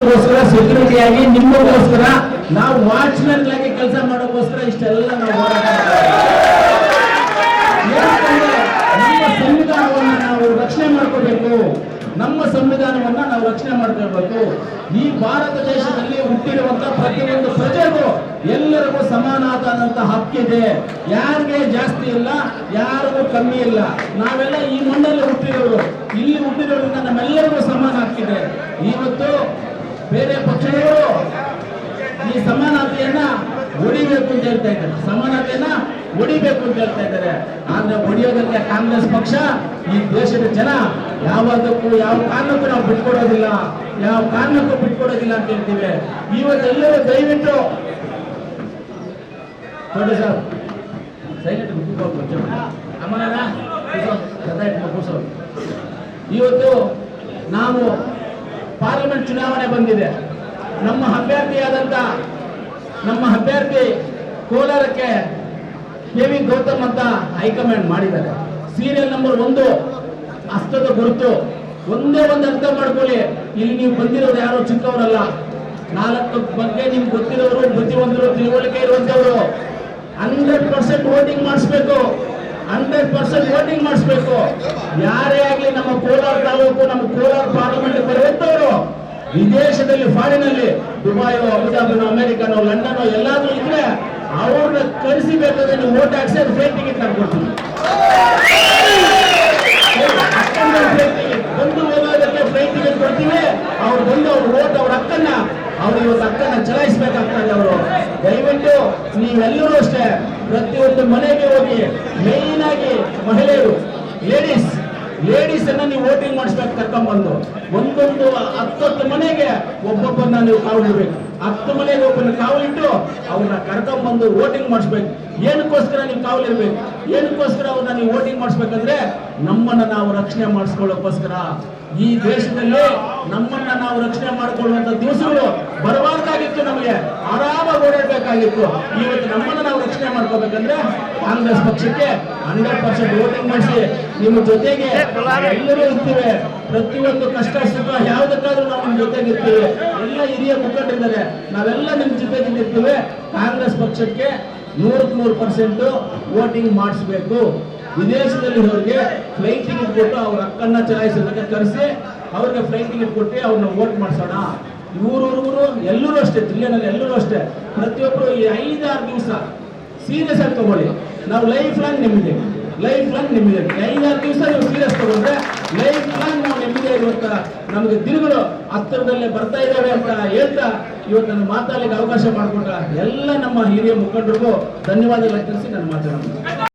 ಗೋಸ್ಕರ ಸೆಕ್ಯೂರಿಟಿ ಆಗಿ ನಿಮಗೋಸ್ಕರ ನಾವು ವಾಚ್ಮನ್ ಆಗಿ ಕೆಲಸ ಮಾಡೋಕ್ಕೋಸ್ಕರ ಇಷ್ಟೆಲ್ಲ ನಾವು. ನಮ್ಮ ಸಂವಿಧಾನವನ್ನ ನಾವು ರಕ್ಷಣೆ ಮಾಡ್ಕೋಬೇಕು. ನಮ್ಮ ಸಂವಿಧಾನವನ್ನ ನಾವು ರಕ್ಷಣೆ ಮಾಡ್ಕೊಳ್ಬೇಕು. ಈ ಭಾರತ ದೇಶದಲ್ಲಿ ಹುಟ್ಟಿರುವಂತ ಪ್ರತಿಯೊಂದು ಪ್ರಜೆಗೂ ಎಲ್ಲರಿಗೂ ಸಮಾನಾದಂತ ಹಕ್ಕಿದೆ ಯಾರಿಗೆ ಜಾಸ್ತಿ ಇಲ್ಲ, ಯಾರಿಗೂ ಕಮ್ಮಿ ಇಲ್ಲ. ನಾವೆಲ್ಲ ಈ ಮಣ್ಣಲ್ಲಿ ಹುಟ್ಟಿರೋರು. ಇಲ್ಲಿ ಹುಟ್ಟಿರೋದ್ರಿಂದ ನಮ್ಮೆಲ್ಲರಿಗೂ ಸಮಾನ ಹಕ್ಕಿದೆ ಇವತ್ತು ಬೇರೆ ಪಕ್ಷಗಳು ಈ ಸಮಾನತೆಯನ್ನ ಹೊಡಿಬೇಕು ಅಂತ ಹೇಳ್ತಾ ಇದ್ದಾರೆ. ಸಮಾನತೆಯನ್ನ ಹೊಡಿಬೇಕು ಅಂತ ಹೇಳ್ತಾ ಇದ್ದಾರೆ. ಆದ್ರೆ ಹೊಡಿಯೋದಕ್ಕೆ ಕಾಂಗ್ರೆಸ್ ಪಕ್ಷ ಈ ದೇಶದ ಜನ ಯಾವುದಕ್ಕೂ ಯಾವ ಕಾರಣಕ್ಕೂ ನಾವು ಬಿಟ್ಕೊಡೋದಿಲ್ಲ. ಯಾವ ಕಾರಣಕ್ಕೂ ಬಿಟ್ಕೊಡೋದಿಲ್ಲ ಅಂತ ಹೇಳ್ತೀವಿ. ಇವತ್ತೆಲ್ಲರೂ ದಯವಿಟ್ಟು ನೋಡಿ ಸರ್. ಸೈಲೆಂಟ್ ಅಮ್ಮನ ಇವತ್ತು ನಾವು ಚುನಾವಣೆ ಬಂದಿದೆ. ನಮ್ಮ ಅಭ್ಯರ್ಥಿಯಾದಂತ, ನಮ್ಮ ಅಭ್ಯರ್ಥಿ ಕೋಲಾರಕ್ಕೆ ಕೆ ವಿ ಗೌತಮ್ ಅಂತ ಹೈಕಮಾಂಡ್ ಮಾಡಿದ್ದಾರೆ. ಸೀರಿಯಲ್ ನಂಬರ್ ಒಂದು ಹಸ್ತದ ಗುರುತು. ಒಂದೇ ಒಂದು ಅರ್ಥ ಮಾಡ್ಕೊಳ್ಳಿ. ಇಲ್ಲಿ ನೀವು ಬಂದಿರೋದು ಯಾರು? ಚಿಕ್ಕವರಲ್ಲ. ನಾಲ್ಕು ಬಗ್ಗೆ ನಿಮ್ಗೆ ಗೊತ್ತಿರೋರು, ಬುದ್ಧಿವಂತರು, ತಿಳುವಳಿಕೆ ಇರುವಂತವರು ಹಂಡ್ರೆಡ್ ಪರ್ಸೆಂಟ್ ವೋಟಿಂಗ್ ಮಾಡಿಸ್ಬೇಕು. ಹಂಡ್ರೆಡ್ ಪರ್ಸೆಂಟ್ ವೋಟಿಂಗ್ ಮಾಡಿಸ್ಬೇಕು. ಯಾರೇ ಆಗ್ಲಿ ನಮ್ಮ ಕೋಲಾರ ತಾಲೂಕು, ನಮ್ಮ ಕೋಲಾರ ಪಾರ್ಲಿಮೆಂಟ್ ವಿದೇಶದಲ್ಲಿ ಫಾರಿನಲ್ಲಿ ದುಬಾಯೋ ಅಬುದಾಬಿನೋ, ಅಮೆರಿಕನೋ, ಲಂಡನೋ, ಎಲ್ಲಾದ್ರೂ ಇದ್ರೆ ಅವ್ರನ್ನ ಕಳಿಸಿಬೇಕಾದ್ರೆ ನೀವು ವೋಟ್ ಹಾಕ್ಸಿ ಅದು ಫ್ಲೈಟ್ ಟಿಕೆಟ್ ಕೊಡ್ತೀವಿ ಬಂದು ಹೋಗೋದಕ್ಕೆ ಫ್ಲೈಟ್ ಟಿಕೆಟ್ ಕೊಡ್ತೀವಿ. ಅವ್ರು ಬಂದು ಅವ್ರ ಓಟ್, ಅವ್ರ ಅಕ್ಕನ್ನ ಅವ್ರು ಇವತ್ತು ಹಕ್ಕನ್ನ ಚಲಾಯಿಸಬೇಕಾಗ್ತದೆ ಅವರು. ದಯವಿಟ್ಟು ನೀವೆಲ್ಲರೂ ಅಷ್ಟೇ ಪ್ರತಿಯೊಂದು ಮನೆಗೆ ಹೋಗಿ ಮೇನ್ ಆಗಿ ಮಹಿಳೆಯರು ಲೇಡೀಸ್ ಲೇಡೀಸ್ ಅನ್ನ ನೀವು ವೋಟಿಂಗ್ ಮಾಡಿಸ್ಬೇಕು ಕರ್ಕೊಂಡ್ಬಂದು. ಒಂದೊಂದು ಹತ್ತತ್ತು ಮನೆಗೆ ಒಬ್ಬೊಬ್ಬರನ್ನ ನೀವು ಕಾವಲಿಡ್ಬೇಕು ಹತ್ತು ಮನೆಗೆ ಒಬ್ಬನ ಕಾವಲಿಟ್ಟು ಅವ್ರನ್ನ ಕರ್ಕೊಂಡ್ಬಂದು ವೋಟಿಂಗ್ ಮಾಡಿಸ್ಬೇಕು. ಏನಕ್ಕೋಸ್ಕರ ನೀವು ಕಾವಲಿರ್ಬೇಕು ಏನಕ್ಕೋಸ್ಕರ ಅವ್ರನ್ನ ನೀವು ವೋಟಿಂಗ್ ಮಾಡಿಸ್ಬೇಕಂದ್ರೆ ನಮ್ಮನ್ನ ನಾವು ರಕ್ಷಣೆ ಮಾಡಿಸ್ಕೊಳ್ಳೋಕ್ಕೋಸ್ಕರ. ಈ ದೇಶದಲ್ಲಿ ನಮ್ಮನ್ನ ನಾವು ರಕ್ಷಣೆ ಮಾಡಿಕೊಳ್ಳುವಂತ ದಿವಸಗಳು ಬರಬಾರ್ದಾಗಿತ್ತು ನಮಗೆ. ಆರಾಮಾಗಿ ಓಡಾಡಬೇಕಾಗಿತ್ತು. ಇವತ್ತು ನಮ್ಮನ್ನ ನಾವು ರಕ್ಷಣೆ ಮಾಡ್ಕೋಬೇಕಂದ್ರೆ ಕಾಂಗ್ರೆಸ್ ಪಕ್ಷಕ್ಕೆ ಹಂಡ್ರೆಡ್ ಪರ್ಸೆಂಟ್ ವೋಟಿಂಗ್ ಮಾಡಿಸಿ ನಿಮ್ಮ ಜೊತೆಗೆ ಎಲ್ಲರೂ ಇರ್ತೀವಿ. ಪ್ರತಿಯೊಂದು ಕಷ್ಟ ಸುಖ ಯಾವುದಕ್ಕಾದ್ರೂ ನಾವು ನಿಮ್ಮ ಜೊತೆಗೆ ಇರ್ತೀವಿ. ಎಲ್ಲ ಹಿರಿಯ ಮುಖಂಡರಿದ್ದಾರೆ. ನಾವೆಲ್ಲ ನಿಮ್ಮ ಜೊತೆಗೆ ಇರ್ತೀವಿ. ಕಾಂಗ್ರೆಸ್ ಪಕ್ಷಕ್ಕೆ ನೂರಕ್ಕೆ ನೂರು ಪರ್ಸೆಂಟ್ ವೋಟಿಂಗ್ ಮಾಡಿಸ್ಬೇಕು. ವಿದೇಶದಲ್ಲಿ ಅವ್ರಿಗೆ ಫ್ಲೈಟ್ ಟಿಕೆಟ್ ಕೊಟ್ಟು ಅವ್ರ ಅಕ್ಕನ್ನ ಚಲಾಯಿಸೋದಕ್ಕೆ ಕರೆಸಿ ಅವ್ರಿಗೆ ಫ್ಲೈಟ್ ಟಿಕೆಟ್ ಕೊಟ್ಟು ಅವ್ರನ್ನ ವೋಟ್ ಮಾಡಿಸೋಣ. ಇವರು ಇವರು ಎಲ್ಲರೂ ಅಷ್ಟೇ ಜಿಲ್ಲೆನಲ್ಲಿ ಎಲ್ಲರೂ ಅಷ್ಟೇ. ಪ್ರತಿಯೊಬ್ಬರು ಈ ಐದಾರು ದಿವಸ ಸೀರಿಯಸ್ ಆಗಿ ತಗೊಳ್ಳಿ. ನಾವು ಲೈಫ್ ಲಾಂಗ್ ನಿಮ್ಮಿದೆ ಲೈಫ್ ಲಾಂಗ್ ನೆಮ್ಮದಿ ಐದಾರು ದಿವಸ ನೀವು ಸೀರಿಯಸ್ ತಗೊಂಡ್ರೆ ಲೈಫ್ ಲಾಂಗ್ ನಾವು ನೆಮ್ಮದಿ ಇವತ್ತ ನಮಗೆ ದಿನಗಳು ಹತ್ತಿರದಲ್ಲೇ ಬರ್ತಾ ಇದ್ದಾವೆ ಅಂತ ಹೇಳ್ತಾ ಇವತ್ತು ನನ್ನ ಮಾತಾಡಲಿಕ್ಕೆ ಅವಕಾಶ ಮಾಡಿಕೊಟ್ಟ ಎಲ್ಲ ನಮ್ಮ ಹಿರಿಯ ಮುಖಂಡರಿಗೂ ಧನ್ಯವಾದಗಳು ತಿಳಿಸಿ ನಾನು ಮಾತಾಡೋಣ